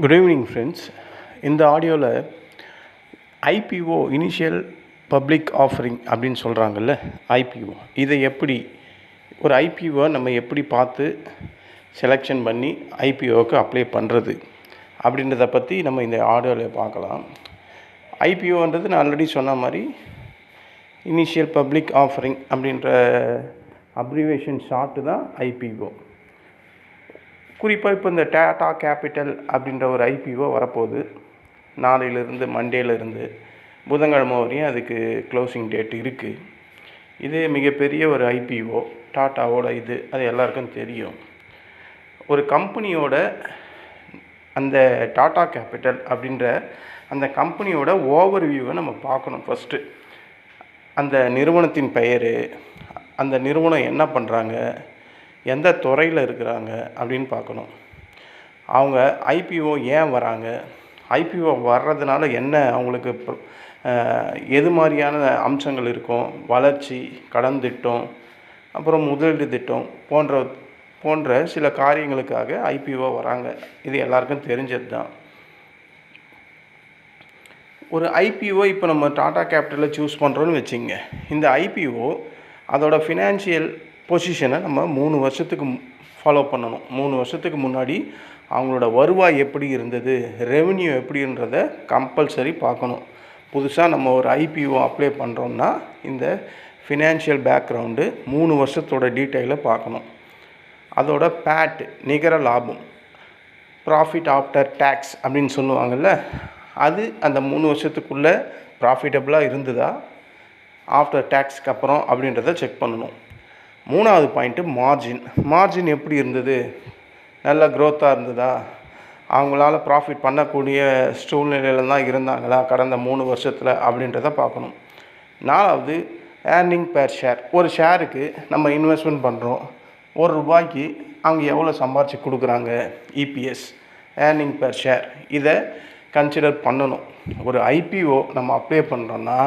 Good evening friends இந்த ஆடியோவில் IPO initial public offering அப்படின்னு சொல்கிறாங்கல்ல ஐபிஓ இதை எப்படி ஒரு ஐபிஓ நம்ம எப்படி பார்த்து செலெக்ஷன் பண்ணி ஐபிஓவுக்கு அப்ளை பண்ணுறது அப்படின்றத பற்றி நம்ம இந்த ஆடியோவில் பார்க்கலாம். ஐபிஓன்றது நான் ஆல்ரெடி சொன்ன மாதிரி இனிஷியல் பப்ளிக் ஆஃபரிங் அப்படின்ற அப்ரிவேஷன் ஷார்ட்டு தான் ஐபிஓ குறிப்பாக இப்போ இந்த டேட்டா கேபிட்டல் அப்படின்ற ஒரு ஐபிஓ வரப்போகுது. நாளையிலேருந்து மண்டேலேருந்து புதன்கிழமை வரையும் அதுக்கு க்ளோசிங் டேட் இருக்குது இது மிகப்பெரிய ஒரு ஐபிஓ டாட்டாவோட இது அது எல்லாருக்கும் தெரியும். ஒரு கம்பெனியோட அந்த டாடா கேபிட்டல் அப்படின்ற அந்த கம்பெனியோட ஓவர் வியூவை நம்ம பார்க்கணும் ஃபஸ்ட்டு அந்த நிறுவனத்தின் பெயர் அந்த நிறுவனம் என்ன பண்ணுறாங்க எந்த துறையில் இருக்கிறாங்க அப்படின்னு பார்க்கணும். அவங்க ஐபிஓ ஏன் வராங்க? ஐபிஓ வர்றதுனால என்ன அவங்களுக்கு எது மாதிரியான அம்சங்கள் இருக்கும்? வளர்ச்சி கடன் திட்டம் அப்புறம் முதலீடு திட்டம் போன்ற போன்ற சில காரியங்களுக்காக ஐபிஓ வராங்க. இது எல்லாருக்கும் தெரிஞ்சது தான். ஒரு ஐபிஓ இப்போ நம்ம டாடா கேபிட்டலில் சூஸ் பண்ணுறோன்னு வச்சுங்க. இந்த ஐபிஓ அதோட ஃபினான்ஷியல் பொசிஷனை நம்ம மூணு வருஷத்துக்கு ஃபாலோ பண்ணணும். மூணு வருஷத்துக்கு முன்னாடி அவங்களோட வருவாய் எப்படி இருந்தது ரெவென்யூ எப்படின்றத கம்பல்சரி பார்க்கணும். புதுசாக நம்ம ஒரு ஐபிஓ அப்ளை பண்ணுறோம்னா இந்த ஃபினான்ஷியல் பேக்ரவுண்டு மூணு வருஷத்தோட டீட்டெயிலை பார்க்கணும். அதோட பேட் நிகர லாபம் ப்ராஃபிட் ஆஃப்டர் டேக்ஸ் அப்படின்னு சொல்லுவாங்கள்ல அது அந்த மூணு வருஷத்துக்குள்ளே ப்ராஃபிட்டபுளாக இருந்ததா ஆஃப்டர் டேக்ஸ்க்கு அப்புறம் அப்படின்றத செக் பண்ணணும். மூணாவது பாயிண்ட்டு மார்ஜின் மார்ஜின் எப்படி இருந்தது? நல்ல க்ரோத்தாக இருந்ததா? அவங்களால ப்ராஃபிட் பண்ணக்கூடிய சூழ்நிலையில் தான் இருந்தாங்களா கடந்த மூணு வருஷத்தில் அப்படின்றத பார்க்கணும். நாலாவது ஏர்னிங் பேர் ஷேர் ஒரு ஷேருக்கு நம்ம இன்வெஸ்ட்மெண்ட் பண்ணுறோம் ஒரு ரூபாய்க்கு அவங்க எவ்வளோ சம்பாரித்து கொடுக்குறாங்க? இபிஎஸ் ஏர்னிங் பெர் ஷேர் இதை கன்சிடர் பண்ணணும். ஒரு ஐபிஓ நம்ம அப்ளை பண்ணுறோன்னா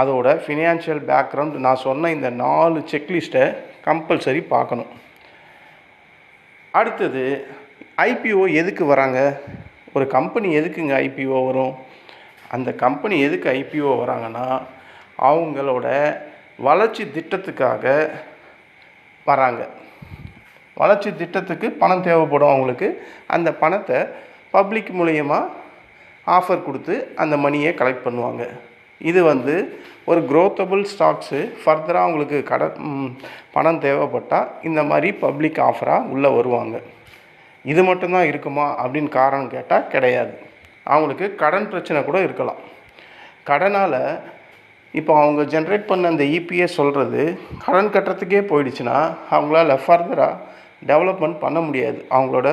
அதோட ஃபினான்ஷியல் பேக்ரவுண்ட் நான் சொன்ன இந்த நாலு செக்லிஸ்ட்டை கம்பல்சரி பார்க்கணும். அடுத்தது ஐபிஓ எதுக்கு வராங்க? ஒரு கம்பெனி எதுக்குங்க ஐபிஓ வரும்? அந்த கம்பெனி எதுக்கு ஐபிஓ வராங்கன்னா அவங்களோட வளர்ச்சி திட்டத்துக்காக வராங்க. வளர்ச்சி திட்டத்துக்கு பணம் தேவைப்படும் அவங்களுக்கு. அந்த பணத்தை பப்ளிக் மூலயமா ஆஃபர் கொடுத்து அந்த மணியை கலெக்ட் பண்ணுவாங்க. இது வந்து ஒரு க்ரோத்தபுள் ஸ்டாக்ஸு ஃபர்தராக அவங்களுக்கு கடன் பணம் தேவைப்பட்டால் இந்த மாதிரி பப்ளிக் ஆஃபராக உள்ளே வருவாங்க. இது மட்டும்தான் இருக்குமா அப்படின்னு காரணம் கேட்டால் கிடையாது. அவங்களுக்கு கடன் பிரச்சனை கூட இருக்கலாம். கடனால் இப்போ அவங்க ஜென்ரேட் பண்ண அந்த இபிஎஸ் சொல்கிறது கடன் கட்டுறதுக்கே போயிடுச்சுன்னா அவங்களால ஃபர்தராக டெவலப்மெண்ட் பண்ண முடியாது. அவங்களோட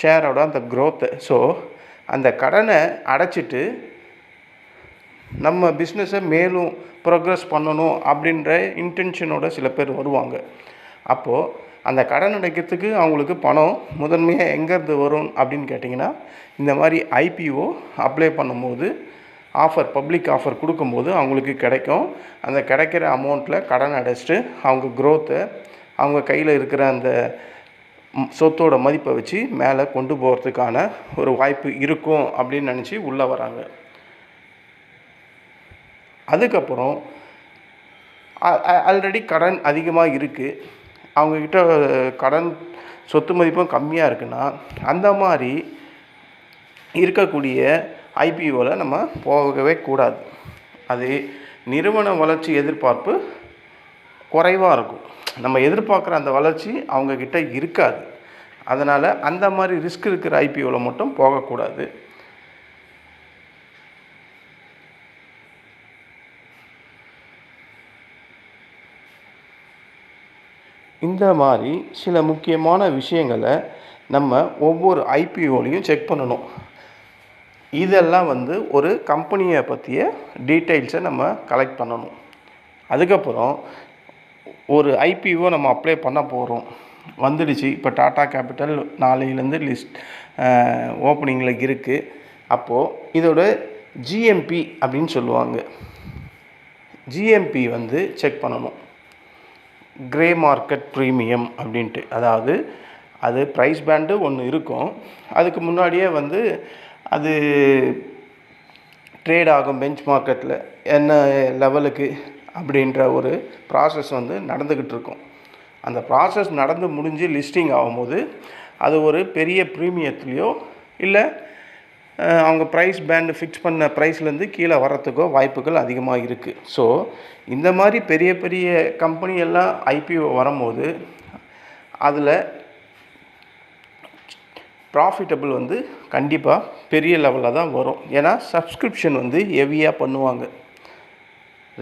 ஷேரோட அந்த க்ரோத்தை ஸோ அந்த கடனை அடைச்சிட்டு நம்ம பிஸ்னஸை மேலும் ப்ரோக்ரஸ் பண்ணணும் அப்படின்ற இன்டென்ஷனோட சில பேர் வருவாங்க. அப்போது அந்த கடன் அடைக்கிறதுக்கு அவங்களுக்கு பணம் முதன்மையாக எங்கேருந்து வரும் அப்படின்னு கேட்டிங்கன்னா இந்த மாதிரி ஐபிஓ அப்ளை பண்ணும்போது ஆஃபர் பப்ளிக் ஆஃபர் கொடுக்கும்போது அவங்களுக்கு கிடைக்கும். அந்த கிடைக்கிற அமௌண்ட்டில் கடன் அடைச்சிட்டு அவங்க க்ரோத்தை அவங்க கையில் இருக்கிற அந்த சொத்தோட மதிப்பை வச்சு மேலே கொண்டு போகிறதுக்கான ஒரு வாய்ப்பு இருக்கும் அப்படின்னு நினச்சி உள்ளே வராங்க. அதுக்கப்புறம் ஆல்ரெடி கடன் அதிகமாக இருக்குது அவங்கக்கிட்ட கடன் சொத்து மதிப்பும் கம்மியாக இருக்குன்னா அந்த மாதிரி இருக்கக்கூடிய ஐபிஓவில் நம்ம போகவே கூடாது. அது நிறுவன வளர்ச்சி எதிர்பார்ப்பு குறைவாக இருக்கும். நம்ம எதிர்பார்க்குற அந்த வளர்ச்சி அவங்கக்கிட்ட இருக்காது. அதனால் அந்த மாதிரி ரிஸ்க் இருக்கிற ஐபிஓவில் மட்டும் போகக்கூடாது. இந்த மாதிரி சில முக்கியமான விஷயங்களை நம்ம ஒவ்வொரு ஐபிஓலையும் செக் பண்ணணும். இதெல்லாம் வந்து ஒரு கம்பெனியை பற்றிய டீட்டெயில்ஸை நம்ம கலெக்ட் பண்ணணும். அதுக்கப்புறம் ஒரு ஐபிஓ நம்ம அப்ளை பண்ண போகிறோம் வந்துடுச்சு. இப்போ டாடா கேபிட்டல் நாளையிலேருந்து லிஸ்ட் ஓப்பனிங்கில் இருக்குது அப்போது இதோட ஜிஎம்பி அப்படின்னு சொல்லுவாங்க. ஜிஎம்பி வந்து செக் பண்ணணும். கிரே மார்க்கெட் ப்ரீமியம் அப்படின்ட்டு. அதாவது அது ப்ரைஸ் பேண்டு ஒன்று இருக்கும். அதுக்கு முன்னாடியே வந்து அது ட்ரேட் ஆகும் பெஞ்ச் மார்க்கெட்டில் என்ன லெவலுக்கு அப்படின்ற ஒரு ப்ராசஸ் வந்து நடந்துக்கிட்டு இருக்கும். அந்த ப்ராசஸ் நடந்து முடிஞ்சு லிஸ்டிங் ஆகும்போது அது ஒரு பெரிய ப்ரீமியத்துலேயோ இல்லை அவங்க ப்ரைஸ் பேண்டு ஃபிக்ஸ் பண்ண ப்ரைஸ்லேருந்து கீழே வர்றதுக்கோ வாய்ப்புகள் அதிகமாக இருக்குது ஸோ இந்த மாதிரி பெரிய பெரிய கம்பெனி எல்லாம் ஐபிஓ வரும்போது அதில் ப்ராஃபிட்டபிள் வந்து கண்டிப்பாக பெரிய லெவலில் தான் வரும். ஏன்னா சப்ஸ்கிரிப்ஷன் வந்து ஹெவியாக பண்ணுவாங்க.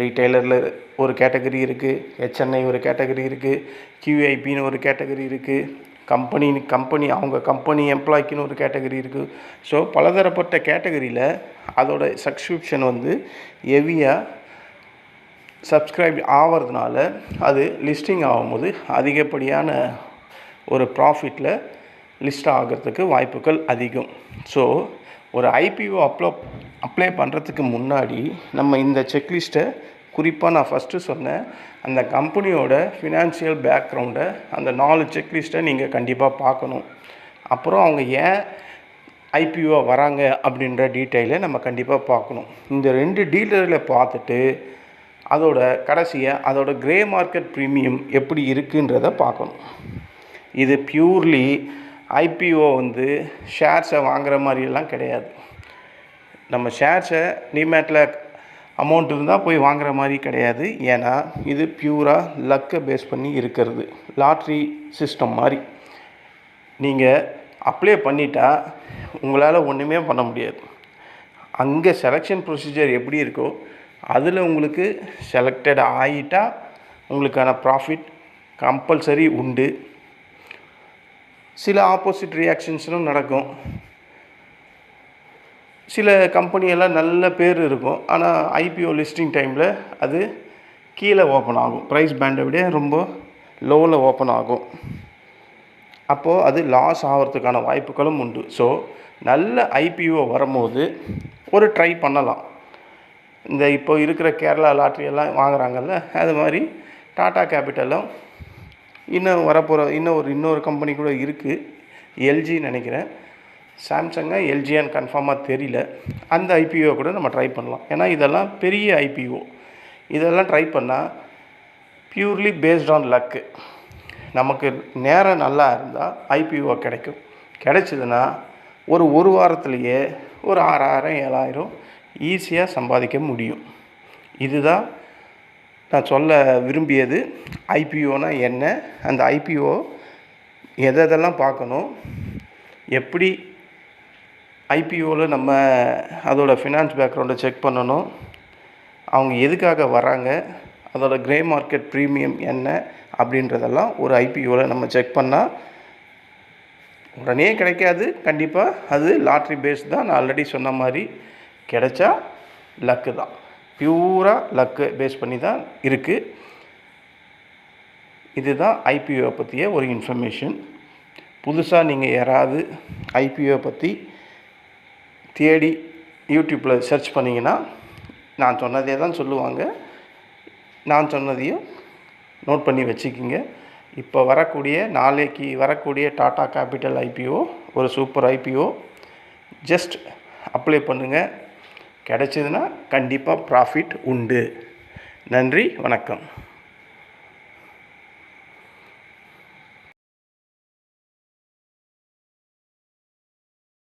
ரீட்டைலரில் ஒரு கேட்டகரி இருக்குது ஹெச்என்ஐ ஒரு கேட்டகரி இருக்குது கியூஐபின்னு ஒரு கேட்டகரி இருக்குது கம்பெனி கம்பெனி அவங்க கம்பெனி எம்ப்ளாய்க்குன்னு ஒரு கேட்டகரி இருக்குது ஸோ பலதரப்பட்ட கேட்டகரியில் அதோட சப்ஸ்கிரிப்ஷன் வந்து ஹெவியாக சப்ஸ்கிரைப் ஆகிறதுனால அது லிஸ்டிங் ஆகும்போது அதிகப்படியான ஒரு ப்ராஃபிட்டில் லிஸ்ட் ஆகிறதுக்கு வாய்ப்புகள் அதிகம். ஸோ ஒரு ஐபிஓ அப்ளோ அப்ளை பண்ணுறதுக்கு முன்னாடி நம்ம இந்த செக்லிஸ்ட்டை குறிப்பாக நான் ஃபஸ்ட்டு சொன்னேன் அந்த கம்பெனியோட ஃபினான்ஷியல் பேக்ரவுண்டை அந்த நாலு செக்லிஸ்ட்டை நீங்கள் கண்டிப்பாக பார்க்கணும். அப்புறம் அவங்க ஏன் ஐபிஓ வராங்க அப்படின்ற டீட்டெயிலை நம்ம கண்டிப்பாக பார்க்கணும். இந்த ரெண்டு டீலரில் பார்த்துட்டு அதோட கடைசியை அதோட கிரே மார்க்கெட் ப்ரீமியம் எப்படி இருக்குன்றத பார்க்கணும். இது பியூர்லி ஐபிஓ வந்து ஷேர்ஸை வாங்குகிற மாதிரியெல்லாம் கிடையாது. நம்ம ஷேர்ஸை டிமேட்டில் அமௌண்ட் இருந்தால் போய் வாங்குற மாதிரி கிடையாது. ஏன்னா இது பியூராக லக்கை பேஸ் பண்ணி இருக்கிறது. லாட்ரி சிஸ்டம் மாதிரி. நீங்கள் அப்ளை பண்ணிட்டா உங்களால் ஒன்றுமே பண்ண முடியாது. அங்கே செலெக்ஷன் ப்ரொசீஜர் எப்படி இருக்கோ அதில் உங்களுக்கு செலக்டட் ஆகிட்டால் உங்களுக்கான ப்ராஃபிட் கம்பல்சரி உண்டு. சில ஆப்போசிட் ரியாக்ஷன்ஸும் நடக்கும். சில கம்பெனியெல்லாம் நல்ல பேர் இருக்கும். ஆனால் ஐபிஓ லிஸ்டிங் டைமில் அது கீழே ஓப்பன் ஆகும். ப்ரைஸ் பேண்டை விட ரொம்ப லோவில் ஓப்பன் ஆகும். அப்போது அது லாஸ் ஆகிறதுக்கான வாய்ப்புகளும் உண்டு. ஸோ நல்ல ஐபிஓ வரும்போது ஒரு ட்ரை பண்ணலாம். இந்த இப்போ இருக்கிற கேரளா லாட்ரி எல்லாம் வாங்குறாங்கல்ல அது மாதிரி டாடா கேபிட்டலும் இன்னும் வரப்போகிற இன்னும் ஒரு இன்னொரு கம்பெனி கூட இருக்குது எல்ஜி நினைக்கிறேன். சாம்சங்கா எல்ஜியான்னு கன்ஃபார்மாக தெரியல. அந்த ஐபிஓ கூட நம்ம ட்ரை பண்ணலாம். ஏன்னா இதெல்லாம் பெரிய ஐபிஓ இதெல்லாம் ட்ரை பண்ணால் பியூர்லி பேஸ்ட் ஆன் லக்கு நமக்கு நேரம் நல்லா இருந்தால் ஐபிஓ கிடைக்கும். கிடைச்சதுன்னா ஒரு ஒரு வாரத்துலேயே ஒரு ஆறாயிரம் ஏழாயிரம் ஈஸியாக சம்பாதிக்க முடியும். இதுதான் நான் சொல்ல விரும்பியது. ஐபிஓனா என்ன? அந்த ஐபிஓ எதை எதெல்லாம் பார்க்கணும்? எப்படி ஐபிஓவில் நம்ம அதோட ஃபினான்ஸ் பேக்ரவுண்டை செக் பண்ணணும். அவங்க எதுக்காக வராங்க? அதோட க்ரே மார்க்கெட் ப்ரீமியம் என்ன? அப்படின்றதெல்லாம் ஒரு ஐபிஓவில் நம்ம செக் பண்ணால் உடனே கிடைக்காது. கண்டிப்பாக அது லாட்ரி பேஸ் தான். நான் ஆல்ரெடி சொன்ன மாதிரி கிடைச்சா லக்கு தான். பியூராக லக்கு பேஸ் பண்ணி தான் இருக்குது இதுதான் ஐபிஓ பற்றிய ஒரு இன்ஃபர்மேஷன் புதுசாக நீங்கள் யாராவது ஐபிஓ பற்றி தேடி யூடியூப்பில் சர்ச் பண்ணிங்கன்னா நான் சொன்னதே தான் சொல்லுவாங்க. நான் சொன்னதையும் நோட் பண்ணி வச்சுக்கிங்க. இப்போ வரக்கூடிய நாளைக்கு வரக்கூடிய டாடா கேபிட்டல் ஐபிஓ ஒரு சூப்பர் ஐபிஓ ஜஸ்ட் அப்ளை பண்ணுங்கள் கிடச்சிதுன்னா கண்டிப்பாக ப்ராஃபிட் உண்டு. நன்றி வணக்கம்.